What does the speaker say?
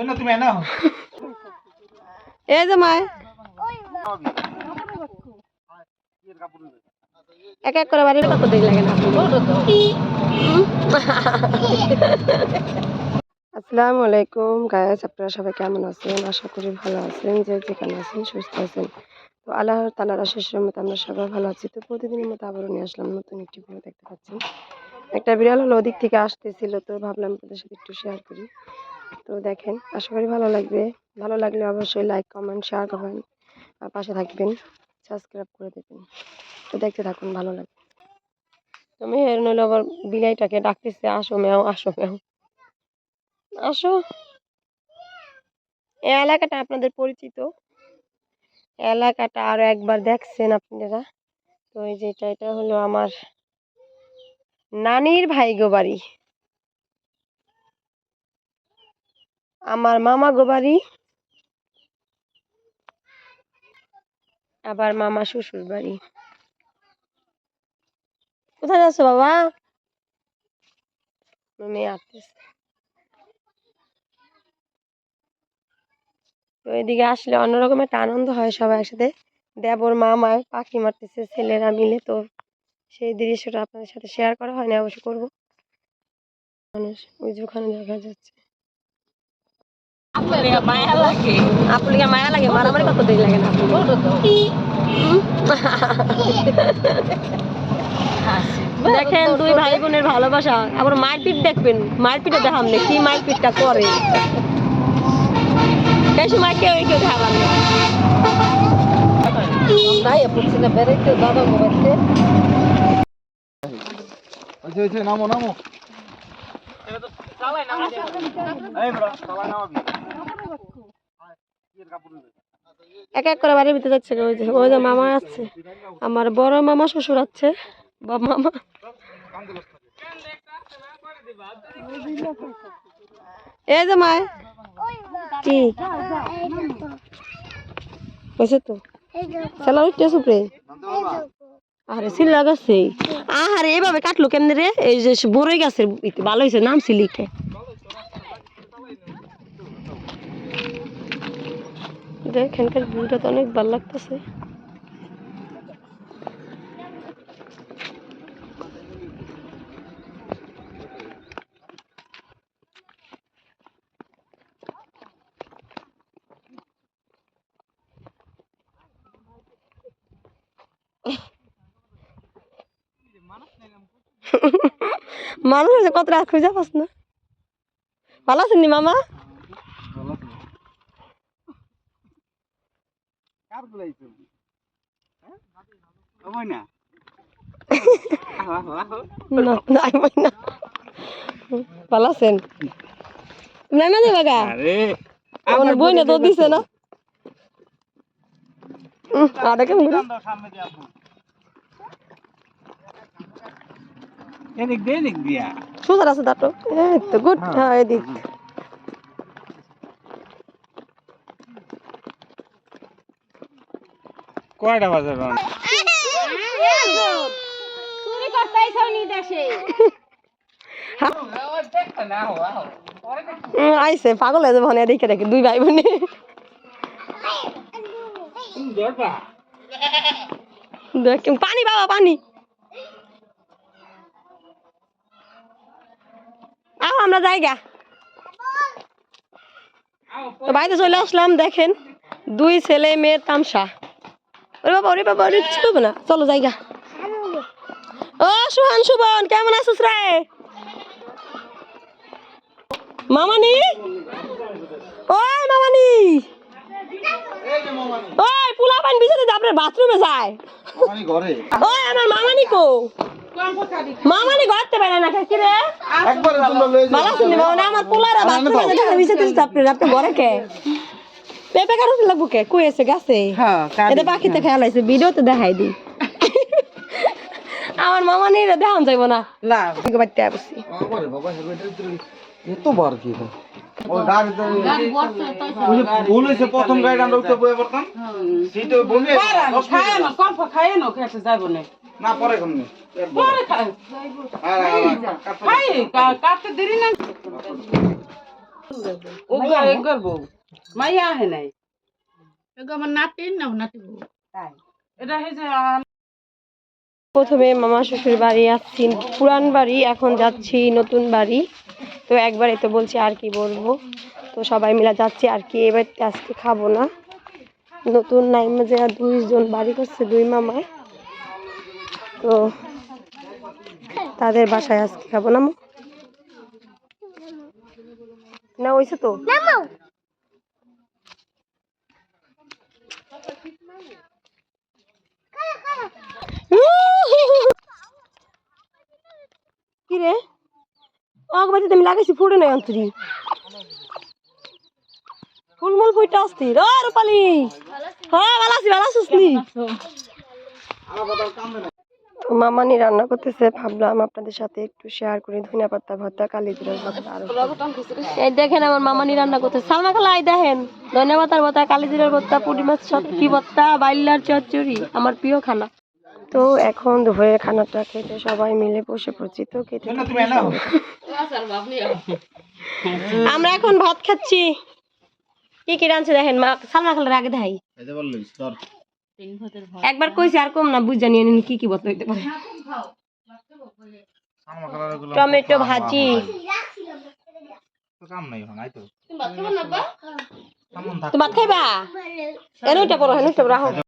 শোনো তুমি না এই যে এক এক করে কত দিন লাগে না আসসালামু আলাইকুম গায়েস আপনারা সবাই কেমন আছেন? আশা করি ভালো আছেন, যে যেখানে আছেন, সুস্থ আছেন। তো আল্লাহ তালার শেষের মতো আমরা সবাই ভালো আছি। তো প্রতিদিনের মতো আবারও নিয়ে আসলাম নতুন একটি ভিডিও দেখতে পাচ্ছি একটা বিড়াল হলো ওদিক থেকে আসতেছিল, তো ভাবলাম আপনাদের সাথে একটু শেয়ার করি। তো দেখেন, আশা করি ভালো লাগবে। ভালো লাগলে অবশ্যই লাইক কমেন্ট শেয়ার করবেন। আর পাশে থাকবেন সাবস্ক্রাইব করে দেবেন। তো দেখতে থাকুন, ভালো লাগবে। তো মেহের নইলে আবার বিলাইটাকে ডাকতেছে, আসো মেও আসো মেও। আসো। এই এলাকাটা আপনাদের পরিচিত? এলাকাটা আরও একবার দেখছেন আপনারা? তো এই যে এটা এটা হলো আমার নানির ভাইগো বাড়ি। আমার মামা গো বাড়ি। আবার মামা শ্বশুর বাড়ি। কোথায় যাচ্ছ বাবা? মেয়ে আসতেছে। তো এদিকে আসলে অন্যরকম একটা আনন্দ হয় সবাই একসাথে। দেবর মামায় পাখি মারতেছে, ছেলেরা মিলে। তো সেই দৃশ্যটা আপনাদের সাথে শেয়ার করা হয়নি, অবশ্য করব। মানুষ ওই ওখানে দেখা যাচ্ছে। মায়া লাগে আপনাকে মায়া লাগে মারামারি লাগে না দেখেন দুই ভাই বোনের ভালোবাসা। আবার মারপিট দেখবেন। মারপিটে দেখাম না কি মারপিটটা করে। এই সময় কেউ কেউ দেখালাম না তাই পড়ছি না বেরোইতে দাদা মোবাইলতে আচ্ছা আচ্ছা নামো নামো। এই সবাই নামাবি এক এক করে বাড়ির ভিতরে যাচ্ছে, ওই যে ওই যে মামা আছে আমার বড় মামা শ্বশুর আছে বাবা মামা। এই যে মায়। কি? হয়েছে তো। খেলা উঠতে সুপ্রে আরে সিল্লা গাছে আহারে, এভাবে কাটলো কেমনে রে? এই যে বড়ই গাছের ভালো হয়েছে, নাম সিলিকে। দেখেনকার ভিউটা তো অনেক ভালো লাগতেছে মানুষ কত রাত খুঁজে পাস না ভালো আছেন মামা হ্যাঁ? না? নাই মই না। ভালো আছেন? আরে আমার বই না তো দিছে না। আরে কেমন দিয়ে আসো এদিক দিয়ে এদিক দিয়া। সোজা আছে দাঁটো এই তো গুড। হ্যাঁ। এদিক। কয়টা বাজে চুরি করতেইছো নি দেশে। আইছে পাগল হয়ে যাবে দেখে দেখে দুই ভাই বোনে। দেখ পানি বাবা পানি। আও আমরা জায়গা। তো বাড়িতে চলে আসলাম দেখেন দুই ছেলে মেয়ের তামসা। ওরে বাবা ওরে বাবা ওরে কিছু করবে না চলো জায়গা। ও সুহান সুবন কেমন আছিস রে? মামানি? ওই মামানি। ওই পোলা পানি বিছাতে আপনার বাথরুমে যায়। ওই আমার মামানি কো? মামানি ঘরতে পারে না কি রে? ভালো আছেন মামানি? আমার পোলারা বাথরুমে বিছাতে আপনার আপনি ঘরে কে? পেঁপে কারও লাগবো কে কই আছে গাছে এটা পাখিতে খেয়াল আছে ভিডিওতে দেখাই দি আমার মামানি রে দেখান যাইব না না বাড়িতে আসছি এত বার কি প্রথম গাড়ি আমরা উঠে বয়ে পড়তাম সেটা বমি খায় না কম খায় না খেতে যাইব না না পরে কোন পরে খায় খাই কাটতে দেরি না উগর উগর বউ মাইয়া আহে নাই। আমার নাতির না নাতি এটা হয়েছে আহ, প্রথমে মামা শ্বশুর বাড়ি আসছি পুরান বাড়ি এখন যাচ্ছি নতুন বাড়ি। তো একবারে তো বলছি আর কি বলব। তো সবাই মিলে যাচ্ছি আর কি এবার আজকে খাব না। নতুন নাইমে যে দুইজন বাড়ি করছে দুই মামায় তো তাদের বাসায় আজকে খাব না মা? না হয়েছে তো? কি রে অগবাতি তুমি লাগাইছি ফুটে নাই অন্তরি। ফুলমুল ফুইটা আসতি রূপালি! হ্যাঁ ভালো আছি, ভালো আছিস নি। মামানি রান্না করতেছে ভাবলাম আপনাদের সাথে একটু শেয়ার করি। ধনিয়া পাতা ভর্তা কালি জিরার ভর্তা আরও এই দেখেন আমার মামানি রান্না করতেছে। সালমা খালা এই দেখেন ধনিয়া পাতার ভর্তা কালি জিরার ভর্তা পুঁটি মাছ সত্যি ভর্তা বাইলার চচ্চড়ি আমার প্রিয় খানা। তো এখন দুপুরের খানাটা খেতে সবাই মিলে বসে পড়ছি। তো খেতে। আমরা এখন ভাত খাচ্ছি। কি কি রাঁধছে দেখেন মা সালমা খালার আগে দেখাই। এই যে বললি, তোর। একবার কইছি আর কম না বুঝ নিয়ে নিন কি কি বলতে হইতে পারে। টমেটো ভাজি। তোমার কাম নাই এখন, আই তো। কেমন থাক- তো ভাত খাইবা? এনুটা পড়ো এনুটা রাখো।